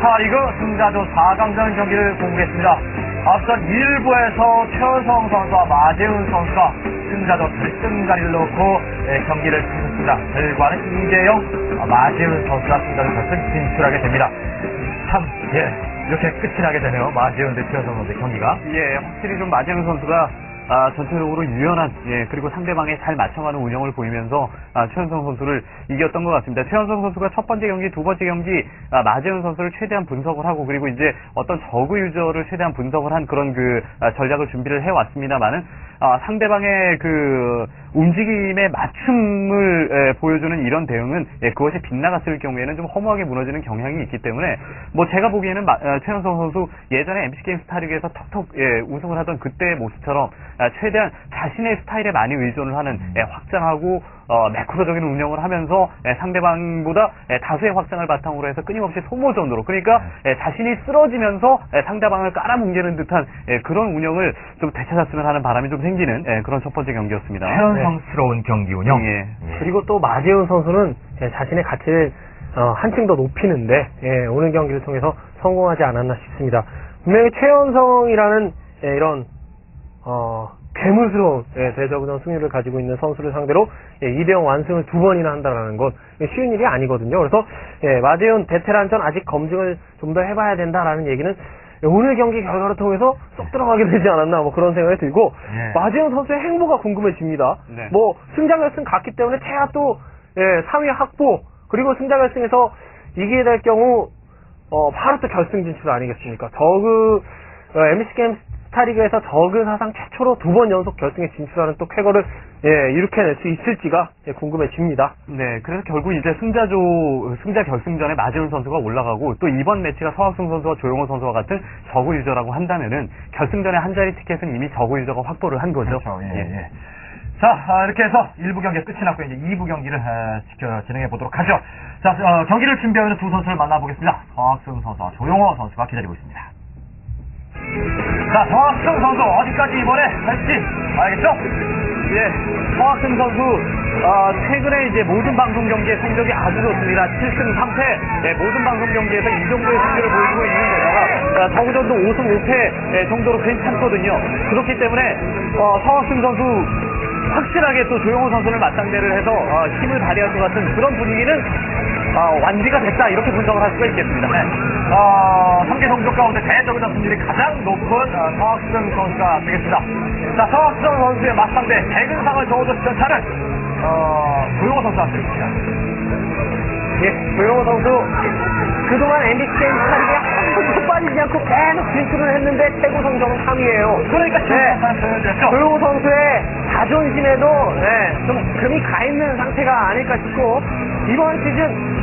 스타리그 승자조 4강전 경기를 공개했습니다. 앞선 1부에서 최원성 선수와 마재훈 선수가 승자조 결승 자리를 놓고 예, 경기를 펼쳤습니다. 결과는 2대0 마재훈 선수가 승자조 결승 진출하게 됩니다. 참, 예, 이렇게 끝이 나게 되네요. 마재훈 대 최원성 선수의 경기가. 예, 확실히 좀 마재훈 선수가 아, 전체적으로 유연한 예, 그리고 상대방에 잘 맞춰가는 운영을 보이면서 아, 최현성 선수를 이겼던 것 같습니다. 최현성 선수가 첫 번째 경기, 두 번째 경기 아, 마재훈 선수를 최대한 분석을 하고 그리고 이제 어떤 저그 유저를 최대한 분석을 한 그런 그 아, 전략을 준비를 해왔습니다만은 아, 상대방의 그 움직임에 맞춤을 예, 보여주는 이런 대응은 예, 그것이 빗나갔을 경우에는 좀 허무하게 무너지는 경향이 있기 때문에 뭐 제가 보기에는 마, 어, 최현성 선수 예전에 MC 게임 스타리그에서 턱턱 예, 우승을 하던 그때의 모습처럼 아, 최대한 자신의 스타일에 많이 의존을 하는 예, 확장하고 어, 매크로적인 운영을 하면서 예, 상대방보다 예, 다수의 확장을 바탕으로 해서 끊임없이 소모전으로 그러니까 예, 자신이 쓰러지면서 예, 상대방을 깔아뭉개는 듯한 예, 그런 운영을 좀 되찾았으면 하는 바람이 좀 생기는 예, 그런 첫 번째 경기였습니다. 최원성스러운 경기 운영. 예. 그리고 또 마재훈 선수는 예, 자신의 가치를 어, 한층 더 높이는데 예, 오늘 경기를 통해서 성공하지 않았나 싶습니다. 분명히 최연성이라는 예, 이런 어, 괴물스러운 예, 대저구전 승률을 가지고 있는 선수를 상대로 예, 2대0 완승을 두 번이나 한다는 건 쉬운 일이 아니거든요. 그래서 예, 마재훈 베테랑전 아직 검증을 좀 더 해봐야 된다라는 얘기는 예, 오늘 경기 결과를 통해서 쏙 들어가게 되지 않았나 뭐 그런 생각이 들고 예. 마재훈 선수의 행보가 궁금해집니다. 네. 뭐 승자 결승 갔기 때문에 태야 또 예, 3위 확보 그리고 승자 결승에서 이기게 될 경우 어, 바로 또 결승 진출 아니겠습니까? 저그 어, MC 게임 스 타리그에서 저그 사상 최초로 두 번 연속 결승에 진출하는 또 쾌거를 예, 일으켜낼 수 있을지가 예, 궁금해집니다. 네, 그래서 결국 이제 승자조, 승자 결승전에 마재훈 선수가 올라가고 또 이번 매치가 서학승 선수와 조용호 선수와 같은 저구 유저라고 한다면은 결승전에 한 자리 티켓은 이미 저구 유저가 확보를 한 거죠. 그렇죠. 예, 예. 자, 아, 이렇게 해서 1부 경기 끝이 났고 이제 2부 경기를 아, 지켜 진행해 보도록 하죠. 자, 어, 경기를 준비하는 두 선수를 만나보겠습니다. 서학승 선수와 조용호 선수가 기다리고 있습니다. 자, 서학승 선수 어디까지 이번에 갈지 알겠죠? 예, 서학승 선수 어, 최근에 이제 모든 방송 경기의 성적이 아주 좋습니다. 7승 3패 예, 모든 방송 경기에서 이 정도의 성적을 보이고 있는 데다가 어, 저구전도 5승 5패 예, 정도로 괜찮거든요. 그렇기 때문에 어, 서학승 선수 확실하게 또 조용호 선수를 맞상대를 해서 어, 힘을 발휘할 것 같은 그런 분위기는 어, 완비가 됐다 이렇게 분석을 할 수가 있겠습니다. 네. 어, 3개 성적 가운데 대적으로 승률이 가장 높은 어, 서학승 선수가 되겠습니다. 자, 서학승 선수의 맞상대 대근상을 저어줬던 차는 어, 조용호 선수가 되겠습니다. 예, 조용호 선수 그동안 MBC 게임 번도 빠지지 않고 계속 진출을 했는데 최고 성적은 3위예요. 그러니까 네. 조용호 선수의 자존심에도 네, 좀 금이 가 있는 상태가 아닐까 싶고 이번 시즌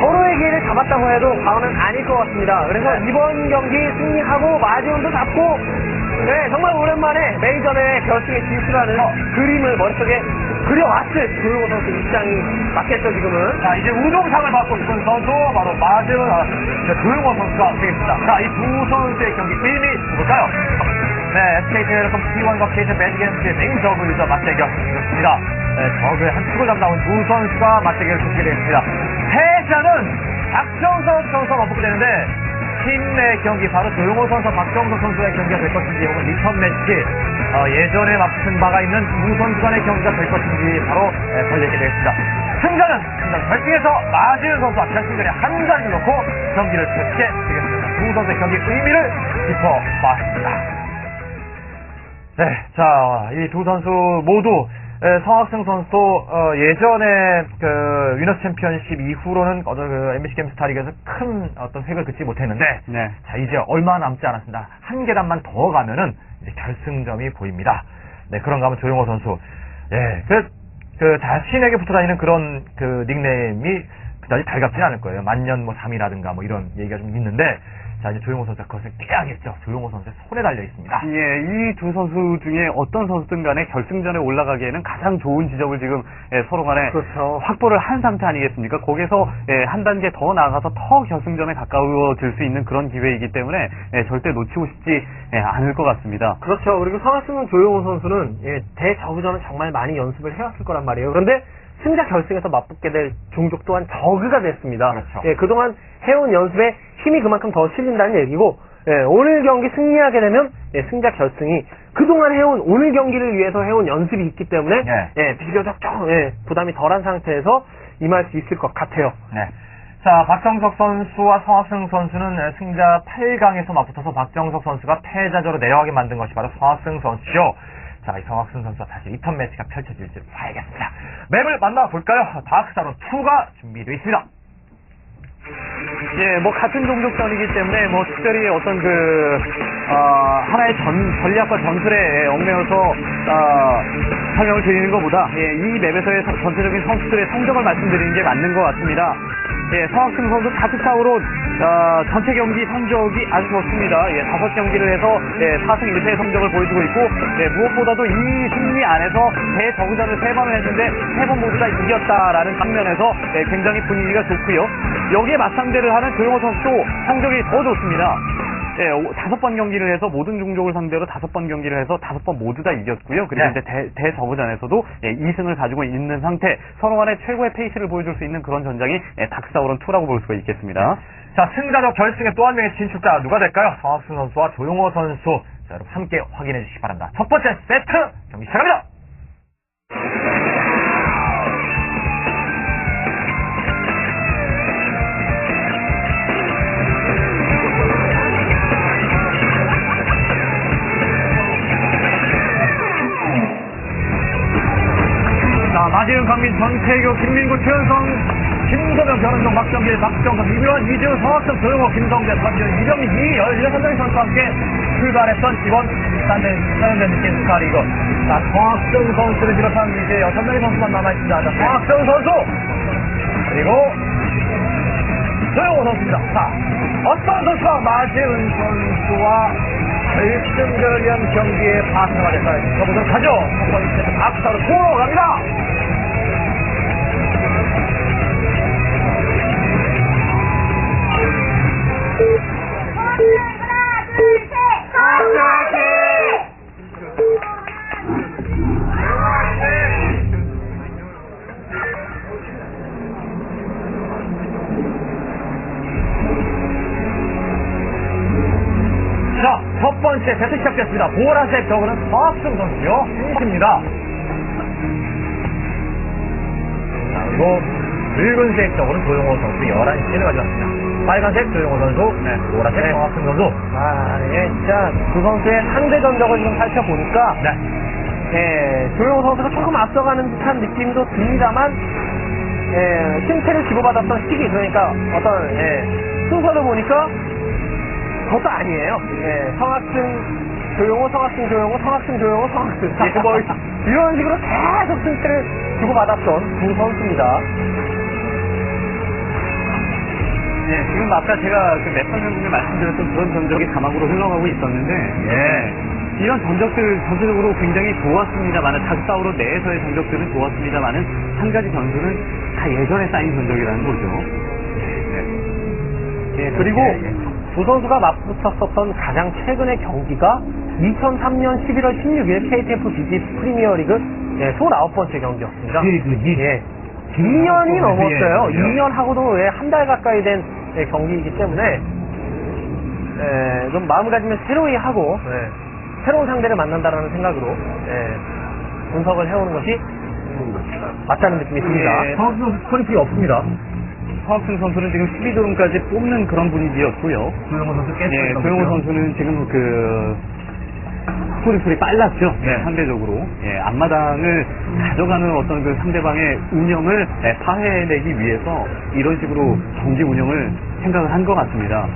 서로의 기회를 잡았다고 해도 과언은 아닐 것 같습니다. 그래서 이번 경기 승리하고 마지온도 잡고 네, 정말 오랜만에 메이저대 결승에 진출하는 그림을 머릿속에 그려왔을 조용호 선수 입장이 맞겠죠 지금은. 자, 이제 우동상을 받고 있는 선수, 바로 마지막, 아, 네, 조용호 선수가 되겠습니다. 자, 이 두 선수의 경기 의미 볼까요? 네, SK텔레콤 T1과 KT 저그 유저 맞대결이었습니다. 네, 저그의 한 축을 담당한 두 선수가 맞대결을 펼치게 되었습니다. 패자는 박정석 선수가 맞붙게 되는데, 팀내 경기, 바로 조용호 선수, 박정석 선수의 경기가 될 것인지, 혹은 리턴 매치, 어, 예전에 맞붙은 바가 있는 두 선수 간의 경기가 될 것인지, 바로 에, 걸려있게 되겠습니다. 승자는 승자 결승에서 마지은 선수와 결승전에 한 자리를 놓고 경기를 펼치게 되겠습니다. 두 선수의 경기 의미를 짚어봤습니다. 네, 자, 이 두 선수 모두 에, 성학승 선수도 어, 예전에 그 위너스 챔피언십 이후로는 어, 그 MBC 게임 스타 리그에서 큰 어떤 획을 긋지 못했는데 네. 자 이제 얼마 남지 않았습니다. 한 계단만 더 가면은 이제 결승점이 보입니다. 네, 그런가 하면 조용호 선수. 예, 그, 그 자신에게 붙어 다니는 그런 그 닉네임이 그다지 달갑지 않을 거예요. 만년 뭐 3이라든가 뭐 이런 얘기가 좀 있는데 자 이제 조용호 선수가 그것을 깨야겠죠. 조용호 선수의 손에 달려 있습니다. 예, 이 두 선수 중에 어떤 선수든 간에 결승전에 올라가기에는 가장 좋은 지점을 지금 예, 서로 간에 그렇죠. 확보를 한 상태 아니겠습니까? 거기서 예, 한 단계 더 나아가서 더 결승전에 가까워질 수 있는 그런 기회이기 때문에 예, 절대 놓치고 싶지 예, 않을 것 같습니다. 그렇죠. 그리고 성하승은 조용호 선수는 예, 대저구전은 정말 많이 연습을 해왔을 거란 말이에요. 그런데 승자 결승에서 맞붙게 될 종족 또한 저그가 됐습니다. 그렇죠. 예, 그동안 해온 연습에 힘이 그만큼 더 실린다는 얘기고 예, 오늘 경기 승리하게 되면 예, 승자 결승이 그동안 해온 오늘 경기를 위해서 해온 연습이 있기 때문에 예. 예, 비교적 좀 예, 부담이 덜한 상태에서 임할 수 있을 것 같아요. 네. 자, 박정석 선수와 성학승 선수는 승자 8강에서 맞붙어서 박정석 선수가 패자조로 내려가게 만든 것이 바로 성학승 선수죠. 자, 이 성학승 선수와 다시 리턴 매치가 펼쳐질지 봐야겠습니다. 맵을 만나볼까요? 다크사론 2가 준비되어 있습니다. 예, 뭐 같은 종족전이기 때문에 뭐 특별히 어떤 그 어, 하나의 전, 전략과 전술에 얽매여서 어, 설명을 드리는 것보다 예, 이 맵에서의 서- 전체적인 선수들의 성적을 말씀드리는 게 맞는 것 같습니다. 예, 성학승 선수 다크사우로 어, 전체 경기 성적이 아주 좋습니다. 예, 다섯 경기를 해서 예, 4승 1패의 성적을 보여주고 있고 예, 무엇보다도 이 승리 안에서 대저구전을 세 번을 했는데 세 번 모두 다 이겼다라는 측면에서 예, 굉장히 분위기가 좋고요. 여기에 맞상대를 하는 조용호 선수도 성적이 더 좋습니다. 예, 오- 다섯 번 경기를 해서 모든 종족을 상대로 다섯 번 경기를 해서 다섯 번 모두 다 이겼고요. 그리고 네. 이제 대, 대저구전에서도 예, 2승을 가지고 있는 상태, 서로 간의 최고의 페이스를 보여줄 수 있는 그런 전장이 예, 닥스사우런 2라고 볼 수가 있겠습니다. 자, 승자적 결승에 또 한 명의 진출자 누가 될까요? 성학승 선수와 조용호 선수. 자, 여러분 함께 확인해 주시기 바랍니다. 첫 번째 세트 경기 시작합니다. 자, 마지은 강민, 전태규, 김민구, 최현성, 김소명, 변은정, 박정길, 박정석, 이병헌, 이재우, 성학승, 조용호, 김성재, 선지훈, 이병민, 이 16명의 선수와 함께 출발했던 이번 일단된 사연된 느낌 스타리그. 자, 성학승 선수를 비롯한 이제 6명의 선수만 남아있습니다. 자, 성학승 선수! 그리고 조용호 선수입니다. 자, 어떤 선수가 마재은 선수와 결승전을 위한 경기에 파트너가 될까요? 저보도록 하죠. 첫 번째 앞서로 포로 갑니다. 시작됐습니다. 보라색 저거는 서학승 선수요. 자, 그리고 붉은색 저거는 조용호 선수 11시를 가져왔습니다. 빨간색 조용호 선수, 네, 보라색 네. 서학승 선수. 아, 예, 진짜 두 선수의 상대 전적을 좀 살펴보니까 네. 예, 조용호 선수가 조금 앞서가는 듯한 느낌도 듭니다만 예, 승패를 주고받았던 시기 그러니까 어떤 예, 순서를 보니까 그것도 아니에요. 예, 성학승 조용호, 성학승 조용호, 성학승 조용호, 성학승 예, 뭐 이런 식으로 계속 승패를 주고받았던 두 선수입니다. 예, 지금 아까 제가 그 맵선 전국에 말씀드렸던 그런 전적이 사막으로 흘러가고 있었는데, 예, 이런 전적들 전체적으로 굉장히 좋았습니다만은 닥사우로 내에서의 전적들은 좋았습니다만은 한 가지 전술은 다 예전에 쌓인 전적이라는 거죠. 예, 그리고 예, 예. 두 선수가 맞붙었었던 가장 최근의 경기가 2003년 11월 16일 KTF BG 프리미어리그 예, 29번째 경기였습니다. 예. 2년이 넘었어요. 2년 하고도 예, 한 달 가까이 된 예, 경기이기 때문에 예, 좀 마음가짐을 새로이 하고 예, 새로운 상대를 만난다라는 생각으로 예, 분석을 해오는 것이 맞다는 느낌이 듭니다. 예. 서학승 선수 스코리프가 없습니다. 서학승 선수는 지금 12도름까지 뽑는 그런 분위기였고요. 조용호 선수 깨 예, 조용호 선수는 지금 그 스코리풀이 빨랐죠. 네. 상대적으로. 예, 앞마당을 가져가는 어떤 그 상대방의 운영을 예, 파해내기 위해서 이런 식으로 경기 운영을 생각을 한 것 같습니다.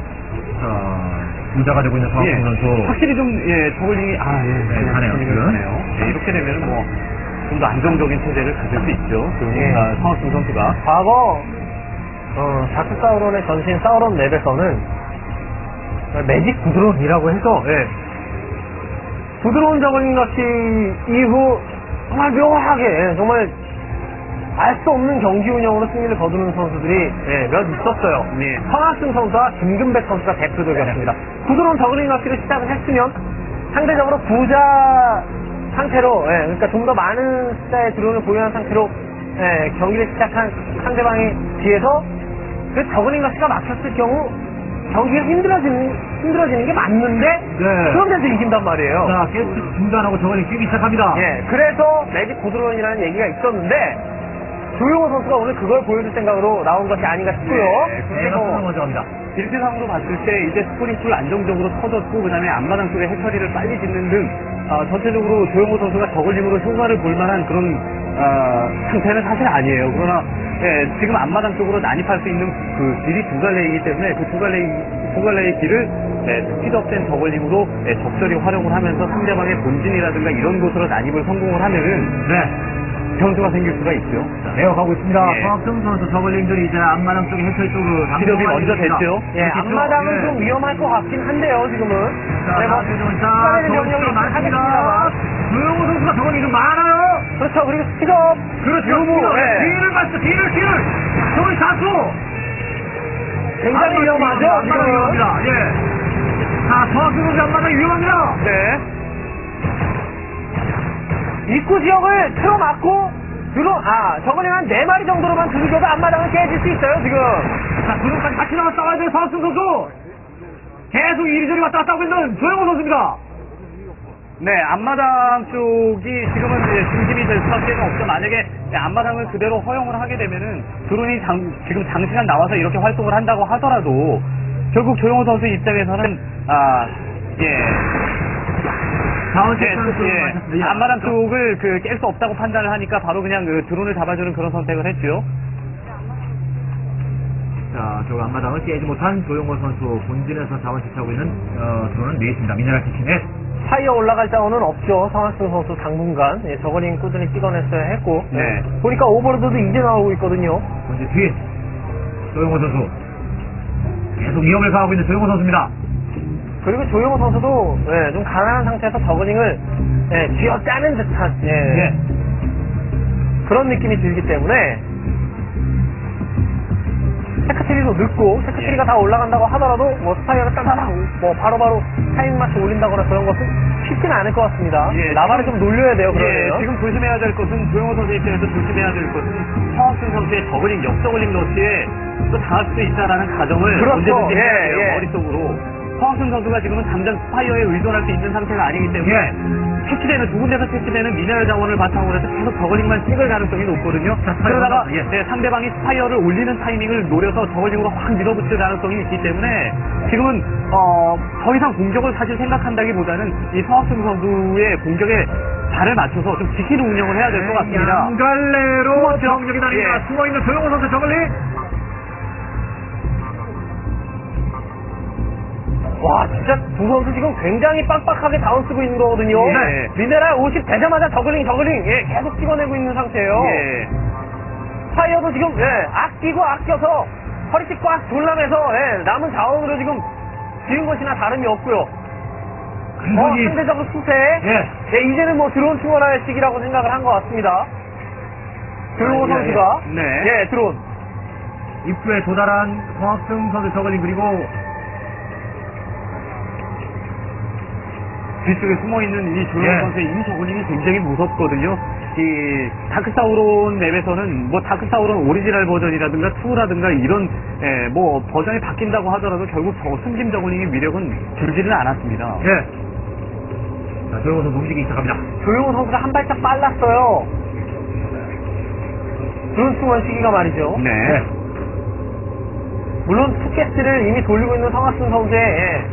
부자 가지고 있는 예, 확실히 좀, 예, 저글링이, 아, 예, 네, 하네요, 저글링이 지금. 하네요. 예, 이렇게 되면 뭐, 좀 더 안정적인 체제를 가질 수 있죠. 그, 예. 아, 성학승 선수가. 과거 어, 다크 사우론의 전신 사우론 맵에서는 매직 구드론이라고 해서 예. 부드러운 저글링 같이 이후 정말 묘하게 예, 정말 알 수 없는 경기 운영으로 승리를 거두는 선수들이 예, 몇 있었어요. 예. 황학승 선수와 김근백 선수가 대표적이었습니다. 부드러운 저글링 같기로 시작을 했으면 상대적으로 부자 상태로 예, 그러니까 좀 더 많은 숫자의 드론을 보유한 상태로 예, 경기를 시작한 상대방의 뒤에서 그 저글링 러시가 막혔을 경우 경기가 힘들어지는 힘들어지는 게 맞는데 네. 그런데도 이긴단 말이에요. 자, 게스트 중단하고 저걸링 뛰기 시작합니다. 예, 그래서 매직 고드론이라는 얘기가 있었는데 조용호 선수가 오늘 그걸 보여줄 생각으로 나온 것이 아닌가 싶고요. 네, 그래서 수능 먼저 갑니다. 일대상으로 봤을 때 이제 스프링풀 안정적으로 터졌고 그다음에 앞마당 쪽에 해처리를 빨리 짓는 등 아, 전체적으로 조영호 선수가 저글링으로 효과를 볼 만한 그런 아, 상태는 사실 아니에요. 그러나 예, 지금 앞마당 쪽으로 난입할 수 있는 그 길이 두 갈래이기 때문에 그 두 갈래 두 갈래의 길을 예, 스피드업된 저글링으로 예, 적절히 활용을 하면서 상대방의 본진이라든가 이런 곳으로 난입을 성공을 하면은 네. 변수가 생길 수가 있죠. 자, 내어가고 있습니다. 예. 성학승 선수 저걸링들이 이제 앞마당 쪽에 해철 쪽으로 스피드업이 먼저 됐죠. 예, 앞마당은 예. 좀 위험할 것 같긴 한데요, 지금은. 자, 네, 뭐, 자, 있긴 많습니다. 조영호 선수가 저걸링 좀 많아요. 그렇죠. 그리고 스피드업. 그렇죠. 예. 뒤를 봤어, 뒤를, 굉장히 위험하죠, 앞마당 지금은. 위험합니다. 예. 자, 선수 앞마당 위험합니다. 네. 입구 지역을 틀어막고 들어 아한네 마리 정도로만 들이겨도 앞마당은 깨질 수 있어요 지금 자, 구름까지 같이 나가 싸워야 돼요, 성학승 선수. 계속 이리저리 왔다 갔다 하고 있는 조영호 선수입니다. 네, 앞마당 쪽이 지금은 이제 중심이 될 수밖에 없죠. 만약에 앞마당을 그대로 허용을 하게 되면은 드론이 장- 지금 장시간 나와서 이렇게 활동을 한다고 하더라도 결국 조용호 선수 입장에서는 아, 예. 예, 세션을 예, 예. 앞마당 쪽을 그 깰 수 없다고 판단을 하니까 바로 그냥 그 드론을 잡아주는 그런 선택을 했죠. 자, 저 앞마당을 깨지 못한 조용호 선수 본진에서 자원 채취하고 있는 어, 드론은 네 있습니다. 미네랄 키친에 파이어 올라갈 자원은 없죠 성학승 선수 당분간 예, 저거는 꾸준히 찍어냈어야 했고 네. 보니까 오버로드도 이제 나오고 있거든요 본진 뒤에 조용호 선수 계속 위험을 가하고 있는 조용호 선수입니다. 그리고 조용호 선수도 예, 좀 가난한 상태에서 저거닝을 예, 쥐어 짜는 듯한 예, 예. 그런 느낌이 들기 때문에 세크트리도 늦고 세크트리가 다 올라간다고 하더라도 뭐 스파이어가 딱딱 뭐 바로바로 타이밍 맞춰 올린다거나 그런 것은 쉽지는 않을 것 같습니다. 예, 나발을 좀 놀려야 돼요. 예, 그러면 지금 조심해야 될 것은 조용호 선수 입장에서 조심해야 될 것은 성학승 선수의 저글링 역저글링 러시에 또 당할 수도 있다라는 가정을 그렇죠. 언제든지 해야 예, 돼요 예. 머릿속으로 성학승 선수가 지금은 당장 스파이어에 의존할 수 있는 상태가 아니기 때문에 예. 채취되는 두 군데서 채취되는 미네랄 자원을 바탕으로 해서 계속 저글링만 찍을 가능성이 높거든요. 그러다가 예. 네, 상대방이 스파이어를 올리는 타이밍을 노려서 저글링으로 확 밀어붙일 가능성이 있기 때문에 지금은 어, 더 이상 공격을 사실 생각한다기보다는 이 성학승 선수의 공격에 발을 맞춰서 좀 지키는 운영을 해야 될 것 같습니다. 양갈래로? 정적이 다닙니다. 예. 숨어있는 조용호 선수 저글링 와 진짜 두 선수 지금 굉장히 빡빡하게 다운 쓰고 있는 거거든요. 네. 미네랄 50 되자마자 저글링 저글링 예, 계속 찍어내고 있는 상태예요. 예. 파이어도 지금 예, 아끼고 아껴서 허리띠 꽉 졸라매서 예, 남은 자원으로 지금 지은 것이나 다름이 없고요. 어, 근성이 상대적으로 수세. 예. 예, 이제는 뭐 드론 충원할 시기라고 생각을 한 것 같습니다. 드론 예, 선수가 예. 네. 예, 드론. 입구에 도달한 성학승 선수 저글링 그리고 뒤쪽에 숨어 있는 이 조용 예. 선수의 이 저글링이 굉장히 무섭거든요. 이 다크사우론 맵에서는 뭐 다크사우론 오리지널 버전이라든가 2라든가 이런 예, 뭐 버전이 바뀐다고 하더라도 결국 저 숨김 저글링의 위력은 줄지는 않았습니다. 예. 자, 조용호 선수 움직이기 시작합니다. 조용호 선수가 한 발짝 빨랐어요. 충원 시기가 말이죠. 네. 물론 투캐스트를 이미 돌리고 있는 성학승 선수의 예,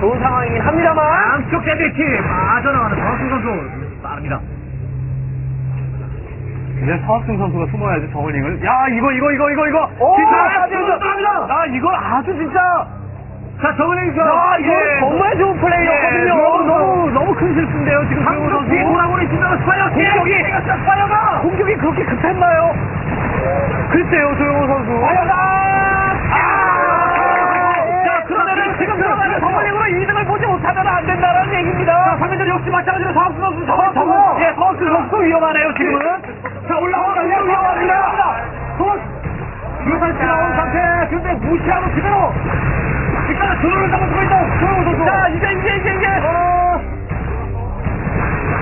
좋은 상황이긴 합니다만 양쪽 샌드위치 빠져나가는 성학승 선수 빠릅니다. 이제 서학승 선수가 숨어야지 저글링을 야 이거 이거 이거 이거 이거 오, 진짜 빠집니다. 빠집니다. 아 이거 아주 진짜 자, 저글링 그 야, 이거 예. 정말 좋은 플레이였거든요. 예, 너무 너무 너무 큰 실수인데요 지금 한쪽 선수 뒤에 돌아보고 있습니다. 스파이어 공격이 스파이어가 공격이 그렇게 급했나요? 글쎄요, 조용호 선수. 자, 지금 들어가는 성원행으로 2등을 보지 못하면 안 된다라는 얘기입니다. 선배들 역시 마찬가지로 사업수 선수 사업수 예, 사업수 선수 위험하네요 지금은. 예. 자 올라오다 위험합니다. 돈 유산치 나온 상태 근데 무시하고 그대로 일단은 드론을 잡고 있다. 조용호 선수. 자 이제 이제 이제 이제. 어...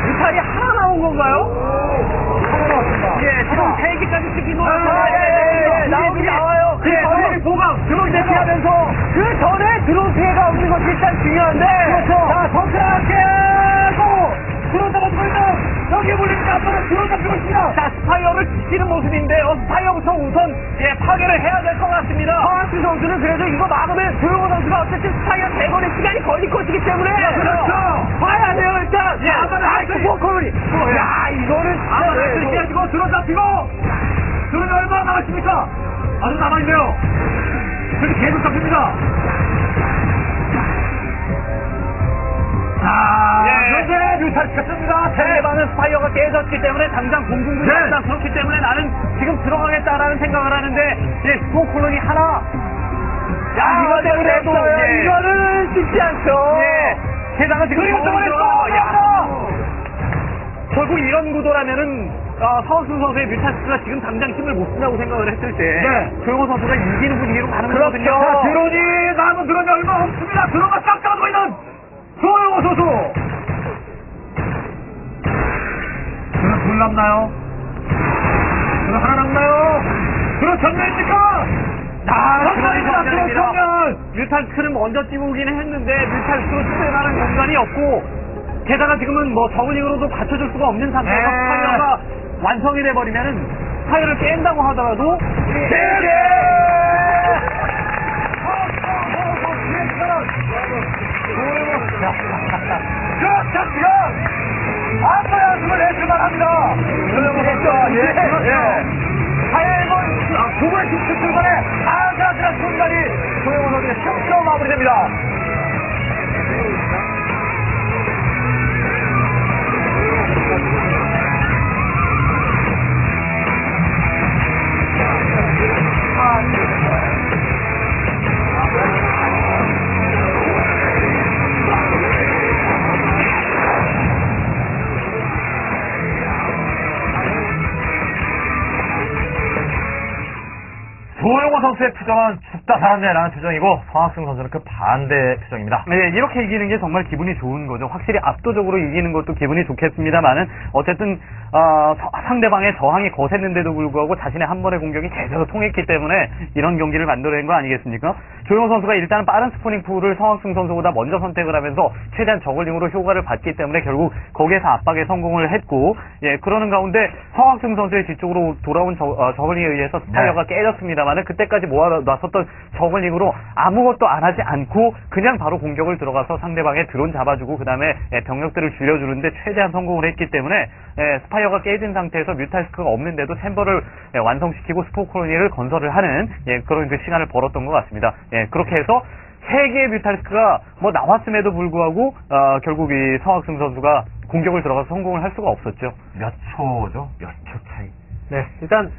유탄이 하나 나온 건가요? 예, 지금 세기까지 찍힌 거예요. 나오기 나와요. 그 예, 예 보강, 드론 대피하면서 가장 중요한데 그렇죠. 자 정상하게 하고 들어다가지고 있는 여기에 물리니까 앞으로 들어다니고 있습니다. 자 스파이어를 지키는 모습인데요. 스파이어부터 우선 예 파괴를 해야 될 것 같습니다. 황학수 선수는 그래도 이거 막으면 조용호 선수가 어쨌든 스파이어 대거리 시간이 걸릴 것이기 때문에 예, 그렇죠. 그렇죠. 봐야 돼요 일단. 예. 아바나이크 포커리 예. 야 이거는 아바나이크 네, 깨지고 들어잡히고 들어면 얼마나 남았습니까? 아주 남아있네요. 그래도 계속 잡힙니다. 자, 예. 그런데 뮤탈스가 씁니다. 상대방은 스파이어가 깨졌기 때문에 당장 공중도 네. 당장 그렇기 때문에 나는 지금 들어가겠다라는 생각을 하는데 예, 스포 콜론이 하나 야, 이거 때문에도 예. 이거는 쉽지 않죠 예. 게다가 지금 그리고 저번에 또. 결국 이런 구도라면은 어, 서울승 선수의 뮤타스가 지금 당장 힘을 못 쓴다고 생각을 했을 때 네. 조용호 선수가 이기는 분위기로 가는 거거든요. 자, 드론이 남은 드론이 얼마 없습니다. 드론과 싹 잡고 있는 선수. 드론 둘 남나요? 드론 하나 남나요? 드론 전멸입니까? 아, 전멸입니다. 드론 전멸. 뮤탈스를 먼저 찌우긴 했는데 뮤탈스로 쓸만한 공간이 없고 게다가 지금은 뭐 저글링으로도 받쳐줄 수가 없는 상태에서 네. 스파이어가 완성이 돼버리면은 스파이어를 깬다고 하더라도 세계! 그렇죠, 지금! 아까 연습을 내줄만 합니다. 예, 예. 하얀 아, 두 번의 득점 출발에 아슬아슬한 순간이 조영호 선수의 득점 마무리됩니다. 조 선수의 표정은 죽다 살았네라는 표정이고 성학승 선수는 그 반대 표정입니다. 네, 이렇게 이기는 게 정말 기분이 좋은 거죠. 확실히 압도적으로 이기는 것도 기분이 좋겠습니다만은 어쨌든 어, 서- 상대방의 저항이 거셌는데도 불구하고 자신의 한 번의 공격이 제대로 통했기 때문에 이런 경기를 만들어낸 거 아니겠습니까? 조용 선수가 일단 빠른 스포닝 풀을 성학승 선수보다 먼저 선택을 하면서 최대한 저글링으로 효과를 받기 때문에 결국 거기에서 압박에 성공을 했고 예 그러는 가운데 성학승 선수의 뒤쪽으로 돌아온 저, 어, 저글링에 의해서 스파이어가 깨졌습니다만은 그때까지 모아놨었던 저글링으로 아무것도 안 하지 않고 그냥 바로 공격을 들어가서 상대방의 드론 잡아주고 그 다음에 병력들을 줄여주는데 최대한 성공을 했기 때문에 예, 스파이어가 깨진 상태에서 뮤탈스크가 없는데도 챔버를 예, 완성시키고 스포콜로니를 건설을 하는 예, 그런 그 시간을 벌었던 것 같습니다. 예, 그렇게 해서 세 개의 뮤탈스크가 뭐 나왔음에도 불구하고 어, 결국 이 서학승 선수가 공격을 들어가서 성공을 할 수가 없었죠. 몇 초죠? 몇 초 차이. 네, 일단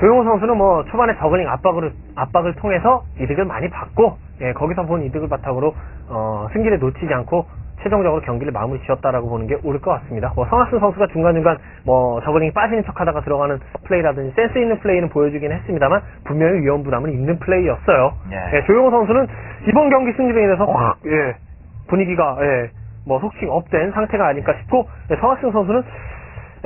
조용호 선수는 뭐 초반에 저글링 압박을 압박을 통해서 이득을 많이 받고 예, 거기서 본 이득을 바탕으로 어, 승기를 놓치지 않고 최종적으로 경기를 마무리 지었다라고 보는 게 옳을 것 같습니다. 뭐 성학승 선수가 중간중간 뭐 저글링이 빠지는 척하다가 들어가는 플레이라든지 센스 있는 플레이는 보여주긴 했습니다만 분명히 위험 부담은 있는 플레이였어요. 예. 예, 조용호 선수는 이번 경기 승리로 인해서 확 예, 분위기가 예, 뭐 속칭 업된 상태가 아닐까 싶고 예, 성학승 선수는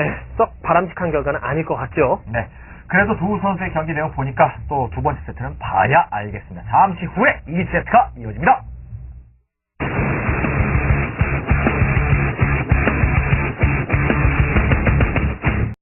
예, 썩 바람직한 결과는 아닐 것 같죠. 네. 그래도 두 선수의 경기 내용 보니까 또 두 번째 세트는 봐야 알겠습니다. 잠시 후에 이 세트가 이어집니다.